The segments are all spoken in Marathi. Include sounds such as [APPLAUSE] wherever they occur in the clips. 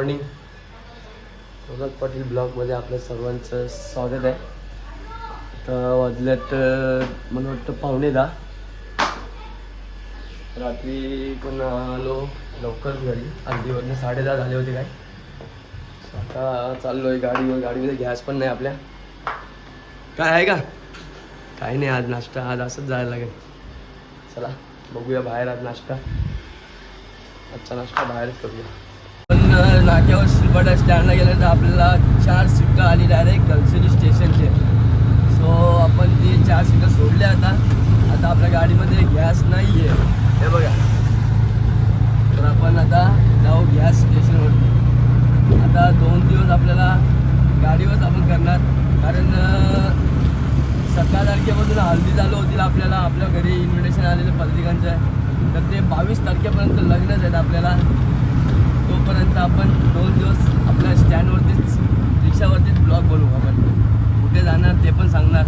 मॉर्निंग. सोबत पाटील ब्लॉगमध्ये आपल्या सर्वांचं स्वागत आहे. तर वाजल्यात मला वाटतं पावणे दहा रात्री पण आलो लवकरच घरी. अर्धीवरनं साडे दहा झाले होते काय. आता चाललो आहे गाडीवर. गाडीमध्ये गॅस पण नाही आपल्या. काय आहे का? काही नाही आज नाश्ता. आज असंच जायला लागेल. चला बघूया बाहेर आज नाश्ता. आजचा नाश्ता बाहेरच करूया. नाक्यावर शिलपाटा स्टँडला गेल्यानंतर आपल्याला चार सीटं आली डायरेक्ट गलसिनी स्टेशनचे सो आपण ती चार सीटं सोडल्या आता. आता आपल्या गाडीमध्ये गॅस नाही आहे हे बघा. तर आपण आता जाऊ गॅस स्टेशनवरती आता दोन दिवस आपल्याला गाडीवरच आपण करणार. कारण सतरा तारखेपासून हल्दी चालू होतील आपल्याला. आपल्या घरी इन्व्हिटेशन आलेलं पत्रिकांचं तर ते बावीस तारखेपर्यंत लग्नच आहेत आपल्याला. तोपर्यंत आपण दोन दिवस आपल्या स्टँडवरतीच रिक्षावरतीच ब्लॉग बनवू आपण. कुठे जाणार ते पण सांगणार.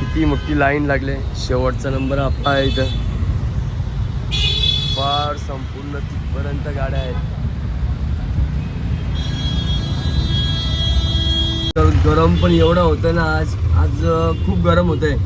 किती मोठी लाईन लागले. शेवटचा नंबर आपला आहे इथं. फार संपूर्ण तिथपर्यंत गाड्या आहेत. तर गरम पण एवढं होतं ना आज. आज खूप गरम होतंय.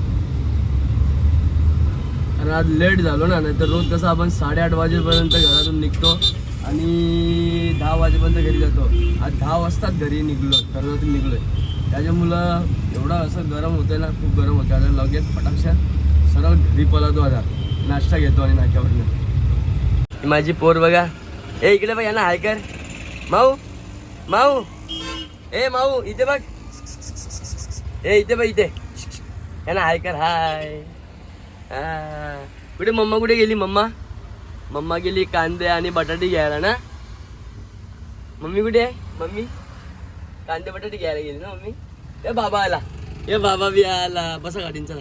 आणि आज लेट झालो ना नाहीतर रोज कसं आपण साडेआठ वाजेपर्यंत घरातून निघतो. आणि दहा वाजेपर्यंत घरी जातो. आज दहा वाजताच घरी निघलो सरग निघलो आहे त्याच्यामुळं एवढं असं गरम होतं ना खूप गरम होतं आता लगेच फटाक्षात सरळ घरी पळतो आता. नाश्ता घेतो आणि नाक्यावरनं. माझी पोर बघा. ए इकडे बघ यांना हाय कर. माऊ माऊ. ए माऊ इथे बघ. ए इथे बघ इथे. यांना हाय कर हाय. हा. कुठे मम्मा कुठे गेली मम्मा? मम्मा गेली कांदे आणि बटाटे घ्यायला ना। मम्मी कुठे आहे मम्मी? कांदे बटाटे घ्यायला गेली ना मम्मी? ए बाबा आला। ए बाबा बी आला। बसा गाडीन चला।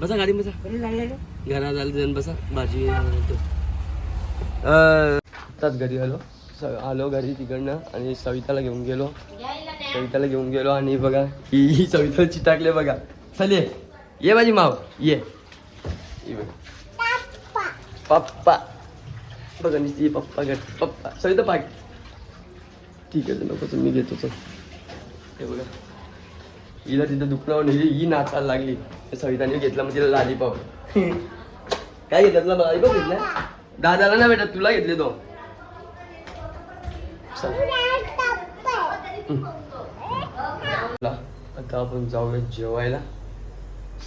बसा गाडी बसा। घरात आलं बसा भाजी आताच घरी आलो स आलो घरी तिकडनं। आणि सविताला घेऊन गेलो सविताला घेऊन गेलो आणि बघा ही [LAUGHS] सविताला चिटाकले बघा चल ये ये माझी माव ये। बघा पप्पा. बघा नुसती पप्पा घर पप्पा. सविता पाक ठीक आहे नको मी घेतो तो हे बघा. हिला तिथं दुखण्यावर म्हणजे नेली ही नाचायला लागली. सविताने घेतला मग तिला लालीपाव [LAUGHS] काय घेतला तुला? लालीपाव घेतला? दादाला ना बेटा तुला घेतले तो. आता आपण जाऊया जेवायला.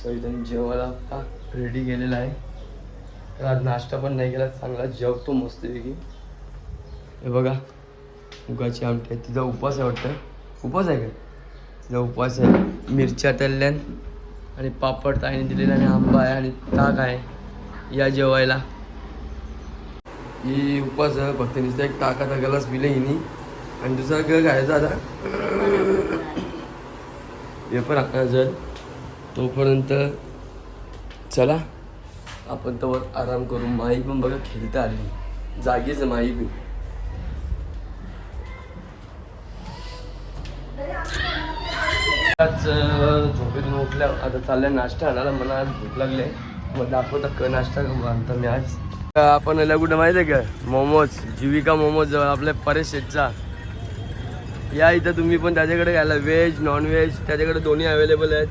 सविताने जेवायला रेडी केलेला आहे. तर आज नाश्ता पण नाही केला चांगला जेवतो मस्तपैकी. हे बघा उगाची आमटी आहे. तिचा उपवास आहे वाटतं. उपवास आहे का? तिचा उपवास आहे. मिरच्या तळल्यान आणि पापड ताईने दिलेला आणि आंबा आहे आणि ताक आहे. या जेवायला. ही उपवास आहे. फक्त नुसतं एक ताकाचा गलास पिले हिनी. आणि दुसरा ग खायचा आता. पण अकरा जर तोपर्यंत चला. आपण तर आराम करू माई पण बघा खेळता आली. जागीच माई बी. आज झोपेतून उठल्या आता चालल्या नाश्ता आणायला मला आज भूक लागले मग दाखवता क नाश्ता आणतो मी आज. आपण आल्या कुठं माहिती आहे का? मोमोज जीविका मोमोज जवळ आपल्या परेश शेटचा या इथं तुम्ही पण त्याच्याकडे घ्यायला. व्हेज नॉन व्हेज त्याच्याकडे दोन्ही अवेलेबल आहेत.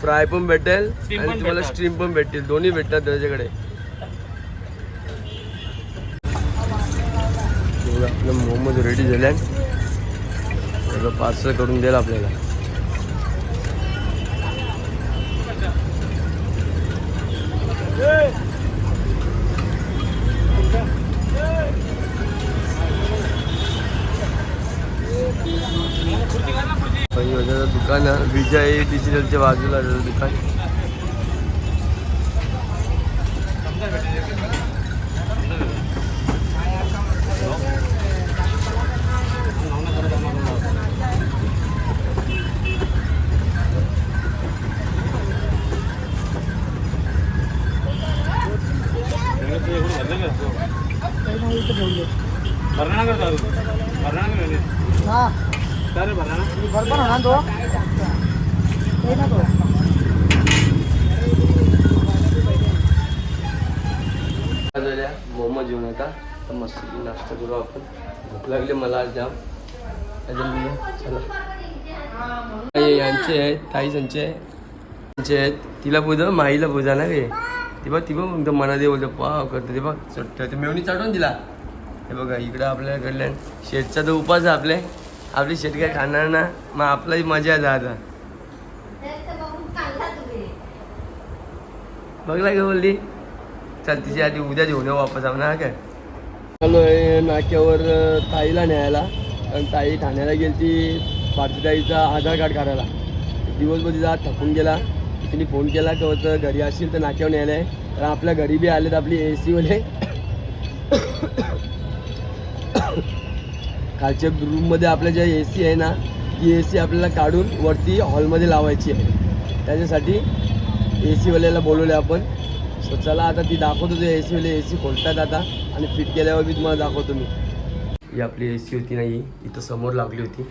फ्राय पण भेटेल आणि तुम्हाला स्ट्रीम पण भेटतील. दोन्ही भेटतात त्याच्याकडे. आपलं मोमोज रेडी झाले. पार्सल करून देईल आपल्याला. पहिलं दुकान आहे, विजय डिजिटलच्या बाजूला आहे त्याचं दुकान मोमो येता आता मस्त नाश्ता करू आपण. भूक लागली मला आज जाम. चला. यांचे आहेत ताई त्यांचे यांचे आहेत. तिला पूजा माईला पूजा ना रे. ती बघ ती बघ एकदम मना दे बोलतो पाव करतो. ते बघ चट्ट ते मेवणी चढवून दिला. हे बघा इकडं आपल्याकडल्या शेतचा तर उपास आहे आपले. आपली शेतकरी खाणार ना मग आपलाही मजा आहे आता. बघला का बोलली? चल तिची आधी उद्या घेऊन येऊ वापस आम्हाला काय? काय आहे नाक्यावर ताईला न्यायला. कारण ताई ठाण्याला गेली ती भारतीताईचा आधार कार्ड काढायला. दिवसभर तिचा थकून गेला. तिने फोन केला की होतं घरी असेल तर नाक्यावर न्यायला आहे. कारण आपल्या घरी बी आलेत आपली ए सीवाले खालच्या रूममध्ये आपल्या ज्या ए सी आहे ना ती ए सी आपल्याला काढून वरती हॉलमध्ये लावायची आहे. त्याच्यासाठी ए सीवाल्याला बोलवले आपण. सो चला आता ती दाखवतो ते ए सीवाले ए सी खोलतात आता आणि फिट केल्यावर मी तुम्हाला दाखवतो मी. ही आपली ए सी होती नाही इथं समोर लागली होती.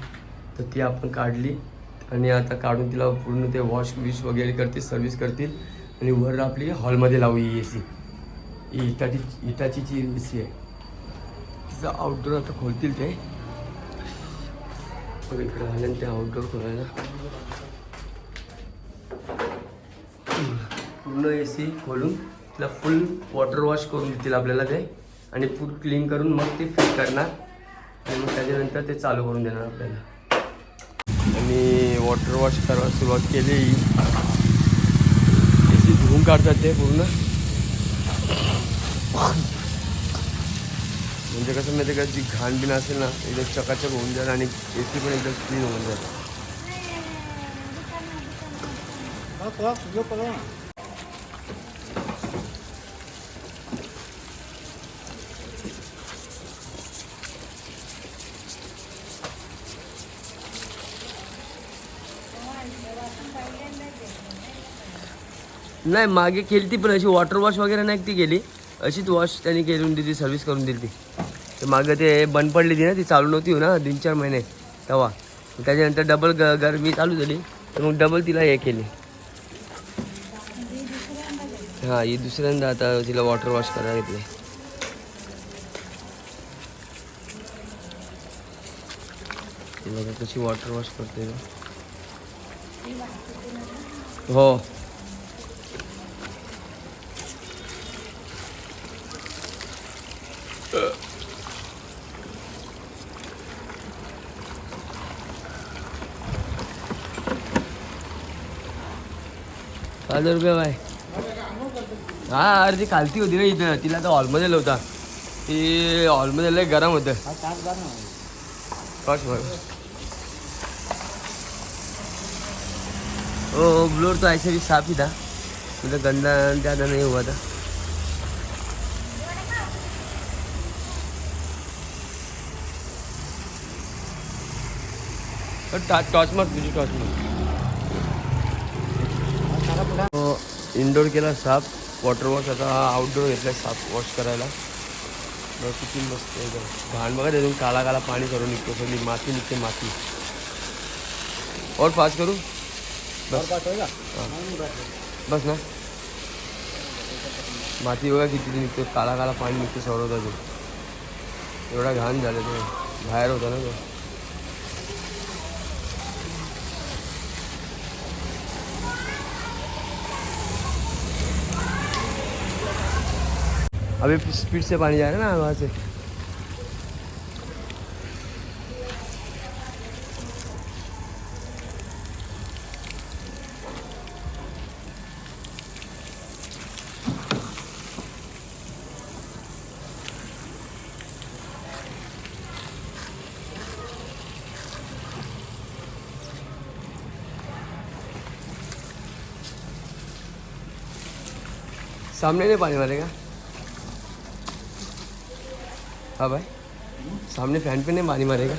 तर ती आपण काढली आणि आता काढून तिला पूर्ण ते वॉश विश वगैरे करतील सर्व्हिस करतील आणि वर आपली हॉलमध्ये लावू ही ए सी ही इटाची इटाची जी ए सी आहे. तिचं आउटडोर आता खोलतील ते. बघ इकडे आले ते आउटडोर खोलायला पूर्ण ए सी खोलून तिला फुल वॉटर वॉश करून देतील आपल्याला ते. आणि फुल क्लीन करून मग ते फिट करणार. आणि मग त्याच्यानंतर ते चालू करून देणार आपल्याला. आणि वॉटर वॉश करायला सुरुवात केली. ए सी धुवून काढतात ते पूर्ण. म्हणजे कसं माहिती का जी घाण बिन असेल ना एकदम चकाचक होऊन जाईल आणि ए सी पण एकदम क्लीन होऊन जाईल. नाही मागे केली ती पण अशी वॉटर वॉश वगैरे नाही ती गेली अशीच वॉश त्यांनी करून दिली सर्व्हिस करून दिली ती. ते मागं ते बंद पडली ती ना ती चालू नव्हती हो ना तीन चार महिने तेव्हा त्याच्यानंतर डबल ग गरमी चालू झाली तर मग डबल तिला हे केली. हां ही दुसऱ्यांदा आता तिला वॉटर वॉश करायला घेतले. बघा कशी वॉटर वॉश करते. ना. हो. पाच हज़ार रुपये बाय. हा अरे ती खालती होती ना इथं. तिला तर हॉलमध्ये होता. ती हॉलमध्ये लय गरम होतं. कॉश भर ओ ब्लोर तो ऐसे भी साफ़ ही था मतलब गंदा ज़्यादा नहीं हुआ था टॉर्च मार तुझी टॉर्च मार. इनडोर केला साफ वॉटर वॉश आता आउटडोर घेतला साफ वॉश करायला. बघ किती मस्त आहे एकदम. घाण बघा त्यातून काळा काळा पाणी करून निघतो सगळी माती निघते माती. और पास करू? बस. हां. बस ना. माती बघा किती निघतो काळा काळा पाणी निघतो सौरवत अजून एवढा घाण झालं ते. बाहेर होता ना तो. अभी स्पीड से पानी जा रहा है ना वहाँ से। सामने नहीं पानी वाले का हाँ भाई। सामने फ़ैन पे नहीं मारी मारेगा।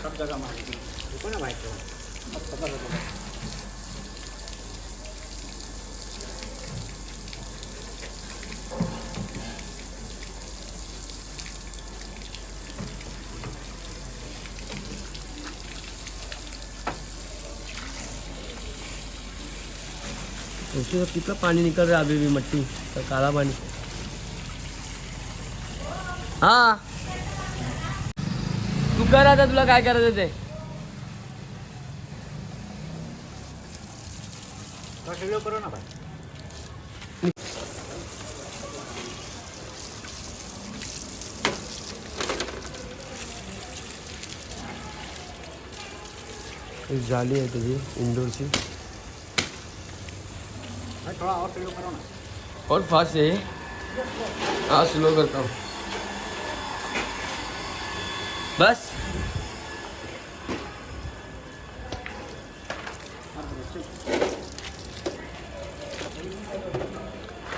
उसमें तो कितना पानी निकल रहा है अभी भी मट्टी काला पानी। हाँ। कर आता तुला काय करायचं ते? करो ना भाई झाली आहे त्याची इंडोरची थोड़ा और करो ना और फास्ट है हाँ स्लो करता हूँ. बस.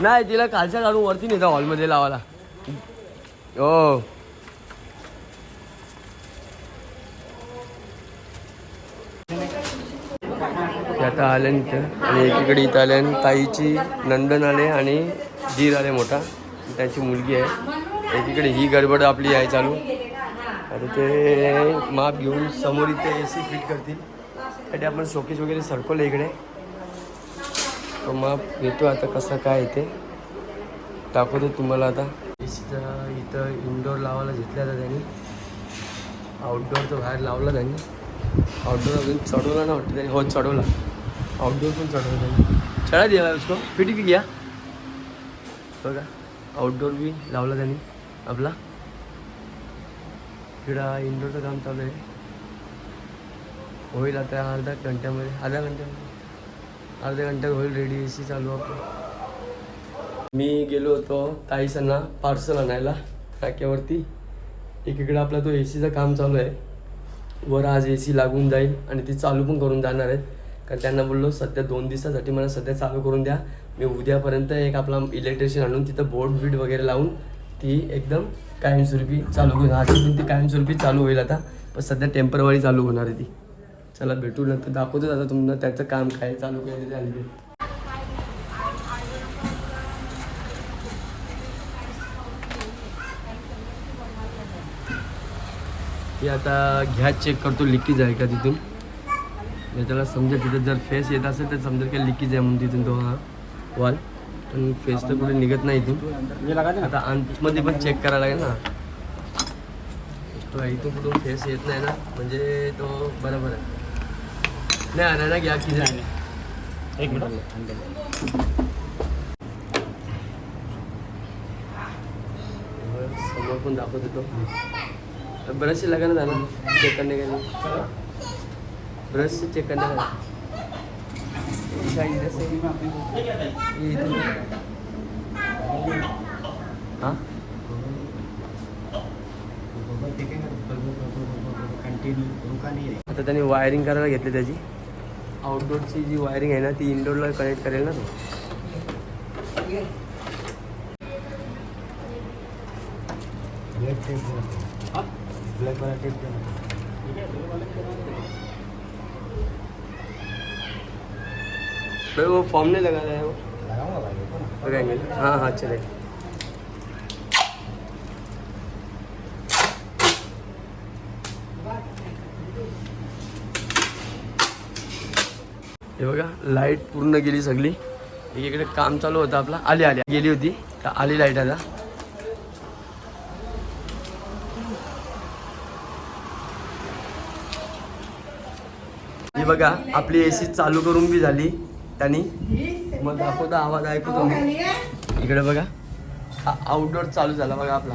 नाही तिला खालच्या काढून वरती नेता हॉलमध्ये लावायला. हो. आता आता आल्यानंतर आणि एकीकडे इथं आल्यान ताईची नंदन आले आणि धीर आले मोठा. त्यांची मुलगी आहे. एकीकडे ही गडबड आपली आहे चालू. तर ते माप घेऊन समोर इथे ए सी फिट करतील. त्यासाठी आपण शोकेश वगैरे सरकवलं इकडे. तो माप घेतो आता कसं काय ते. दाखवतो तुम्हाला आता. ए सीचा इथं इनडोअर लावायला घेतला होता त्यांनी. आउटडोअर तर बाहेर लावला त्यांनी. आउटडोअर अजून चढवला ना वाटतं त्यांनी. हो चढवला. आउटडोअर पण चढवला त्यांनी. चढा दिला उसको. फिट भी बघा. आउटडोअर बी लावला त्यांनी आपला. इकडं इंडोरचं काम चालू आहे. होईल आता अर्धा घंट्यामध्ये अर्ध्या घंट्यामध्ये. अर्ध्या घंट्यात होईल रेडी ए सी चालू आपण मी गेलो होतो ताईसांना पार्सल आणायला टाक्यावरती. एकीकडे आपला तो ए सीचं काम चालू आहे. वर आज ए सी लागून जाईल आणि ती चालू पण करून जाणार आहेत. कारण त्यांना बोललो सध्या दोन दिवसासाठी मला सध्या चालू करून द्या. मी उद्यापर्यंत एक आपला इलेक्ट्रिशियन आणून तिथं बोर्ड बीड वगैरे लावून ती एकदम कायमस्वरूपी चालू होईल. आजपासून ती कायमस्वरूपी चालू होईल आता. पण सध्या टेम्परवारी चालू होणार आहे ती. चला भेटू नंतर. दाखवतो आता तुम्हाला त्याचं काम काय चालू केलं ते ते. ती आता घ्या चेक करतो लिकेज आहे का तिथून? त्याला समजा तिथं जर फेस येत असेल तर समजा की लिकेज आहे म्हणून तिथून तो हा वॉल पण फेस तर कुठे निघत नाही इथून. देना आता आतमध्ये पण चेक करायला लागेल ना. तो इथून कुठून फेस येत नाही ना. म्हणजे तो बरोबर आहे. नाही आणा ना घ्या की जाणे एक मिनट. समोर पण दाखवत होतो ब्रश से लगा ना चेक करने के लिए ब्रश चेक करने का इधर से ये इधर हाँ? आता त्यांनी वायरिंग करायला घेतली त्याची. आउटडोअरची जी वायरिंग आहे ना ती इनडोअरला कनेक्ट करेल ना तो. ब्लैक टेप देना ब्लैक वाला टेप देना भाई वो फॉर्म नहीं लगा रहा है? वो लगाएंगे। हाँ हाँ चलेगा हे बघा लाइट पूर्ण गेली सगळी. एकीकडे काम चालू होतं आपला. आली आली. गेली होती. तर आली लाइट आता. ही बघा आपली एसी चालू करून बी झाली. त्यांनी मग दाखवता आवाज ऐकू तुम्ही इकडे बघा. हा आउटडोर चालू झाला बघा आपला.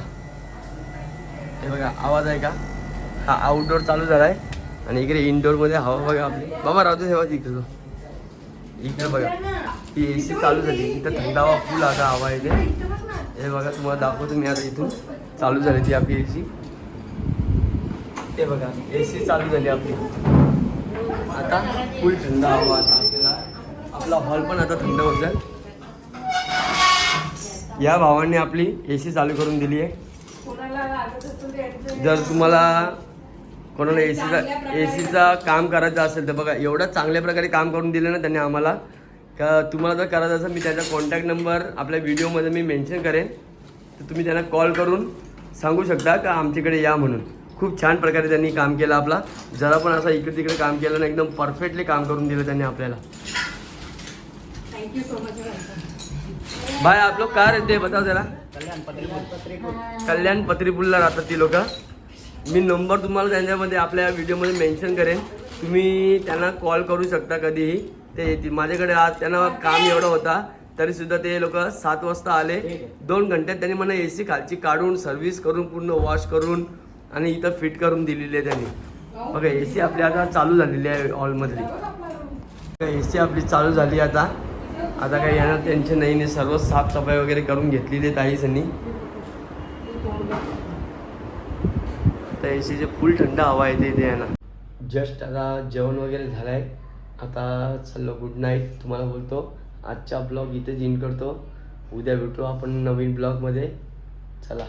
हे बघा आवाज आहे का? हा आउटडोर चालू झालाय. आणि इकडे इनडोअरमध्ये हवा बघा आपली. बाबा राहतो तेव्हा इकडे इकडे बघा. ही ए सी चालू झाली. इथं थंडावा फुल आता हवा येते. हे बघा तुम्हाला दाखवतो मी आता इथून. चालू झाली ती आपली ए सी ते बघा ए सी चालू झाली आपली. आता फुल थंड हवा आता. आपला हॉल पण आता थंड होत जाईल. या भावांनी आपली ए सी चालू करून दिली आहे. जर तुम्हाला कोणाला ए सीचा ए सीचा काम करायचं असेल तर बघा एवढं चांगल्या प्रकारे काम करून दिलं ना त्यांनी आम्हाला. का तुम्हाला जर करायचं असेल मी त्याचा कॉन्टॅक्ट नंबर आपल्या व्हिडिओमध्ये मी मेन्शन करेन. तर तुम्ही त्यांना कॉल करून सांगू शकता का आमच्याकडे या म्हणून. खूप छान प्रकारे त्यांनी काम केलं आपला. जरा पण असं इकडे तिकडे काम केलं ना एकदम परफेक्टली काम करून दिलं त्यांनी आपल्याला. थैंक यू सो मच भाई आप लोग कहाँ रहते हैं? बताओ जरा। कल्याण पत्री पत्री को कल्याण पत्रीपुलला राहतात ती लोक. मी नंबर तुम्हाला त्यांच्यामध्ये आपल्या व्हिडिओमध्ये मेन्शन करेन. तुम्ही त्यांना कॉल करू शकता कधीही. ते येतील. माझ्याकडे आज त्यांना काम एवढं होता तरी सुद्धा ते लोक सात वाजता आले. दोन घंट्यात त्यांनी मला ए सी खालची काढून सर्व्हिस करून पूर्ण वॉश करून आणि इथं फिट करून दिलेली आहे त्यांनी. बघा ए सी आपली आता चालू झालेली आहे हॉलमधली ए सी आपली चालू झाली आता. आता काही येणार टेन्शन नाही नाही सर्व साफसफाई वगैरे करून घेतलेली आहे ताईसांनी. आता ए सीचे फुल थंड हवा येते इथे यांना जस्ट आता जेवण वगैरे झालं आहे आता चाललो गुड नाईट तुम्हाला बोलतो. आजचा ब्लॉग इथेच इन करतो. उद्या भेटू आपण नवीन ब्लॉगमध्ये चला.